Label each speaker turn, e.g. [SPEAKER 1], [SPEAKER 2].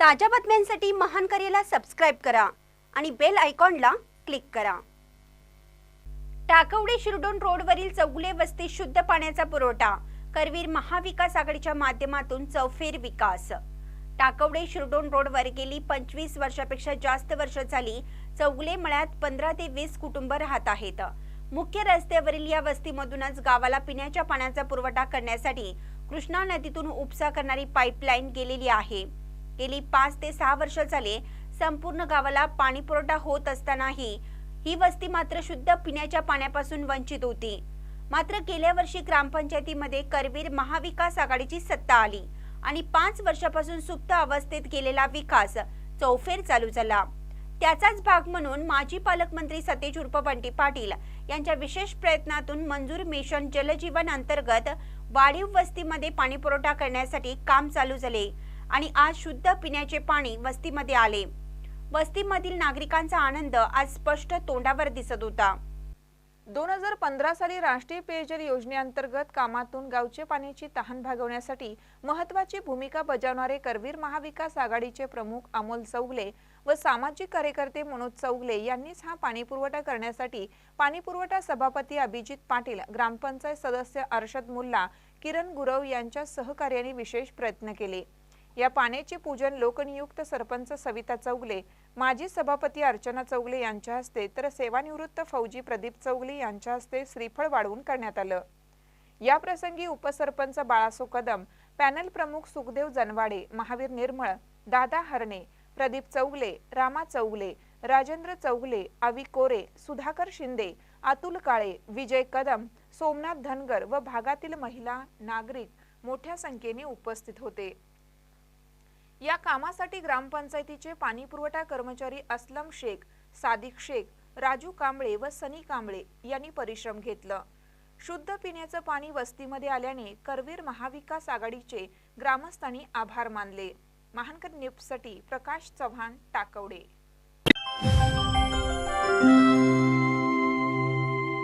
[SPEAKER 1] ताज्या बातम्यांसाठी महान करेला सबस्क्राईब करा आणि बेल आयकॉनला क्लिक करा. टाकवडे शिरडोन रोडवरील चौगुले वस्ती शुद्ध पाण्याचा पुरवठा करवीर महाविकास आघाडीच्या माध्यमातून चौफेर विकास. टाकवडे शिरडोन रोडवर गेली पंचवीस वर्षापेक्षा जास्त वर्ष झाली चौगुले मळ्यात पंधरा ते वीस कुटुंब राहत आहेत. मुख्य रस्त्यावरील या वस्तीमधूनच गावाला पिण्याच्या पाण्याचा पुरवठा करण्यासाठी कृष्णा नदीतून उपसा करणारी पाईपलाईन गेलेली आहे. गेली पाच ते सहा वर्ष झाले संपूर्ण गावाला पाणी पुरवठा होत असतानाही ही वस्ती मात्र शुद्ध पिण्याच्या पाण्यापासून वंचित होती. मात्र गेल्या वर्षी ग्रामपंचायतीमध्ये करवीर महाविकास आघाडीची सत्ता आली आणि पाच वर्षापासून सुप्त अवस्थेत गेलेला विकास चौफेर चालू झाला. त्याचाच भाग म्हणून माजी पालकमंत्री सतेज उर्फ बंटी पाटील यांच्या विशेष प्रयत्नातून मंजूर मिशन जलजीवन अंतर्गत वाढीव वस्तीमध्ये पाणीपुरवठा करण्यासाठी काम चालू झाले. आणि आज शुद्ध पिण्याचे पाणी वस्तीमध्ये आले. वस्तीमधील नागरिकांचा आनंद आज स्पष्ट तोंडावर दिसत होता.
[SPEAKER 2] दोन हजार पंधरा साली राष्ट्रीय पेयजल योजनेअंतर्गत कामातून गावचे पाण्याची तहान भागवण्यासाठी महत्वाची भूमिका बजावणारे करवीर महाविकास आघाडीचे प्रमुख अमोल चौगले व सामाजिक कार्यकर्ते मनोज चौगले यांनीच हा पाणीपुरवठा करण्यासाठी पाणीपुरवठा सभापती अभिजित पाटील ग्रामपंचायत सदस्य अर्षद मुल्ला किरण गुरव यांच्या सहकार्याने विशेष प्रयत्न केले. या पाण्याचे पूजन लोकनियुक्त सरपंच सविता चौगले माजी सभापती अर्चना चौगले यांच्या हस्ते तर सेवानिवृत्त फौजी प्रदीप चौगले यांच्या हस्ते श्रीफळ वाढवून करण्यात आलं. या प्रसंगी उपसरपंच बाळासो कदम पॅनल प्रमुख सुखदेव जनवाडे महावीर निर्मळ दादा हरणे प्रदीप चौगले रामा चौगले राजेंद्र चौगले अवी कोरे सुधाकर शिंदे अतुल काळे विजय कदम सोमनाथ धनगर व भागातील महिला नागरिक मोठ्या संख्येने उपस्थित होते. या कामासाठी ग्रामपंचायतीचे पाणी पुरवठा कर्मचारी असलम शेख सादिक शेख राजू कांबळे व सनी कांबळे यांनी परिश्रम घेतलं. शुद्ध पिण्याचं पाणी वस्तीमध्ये आल्याने करवीर महाविकास आघाडीचे ग्रामस्थांनी आभार मानले. महानकर न्यूजसाठी प्रकाश चव्हाण टाकवडे.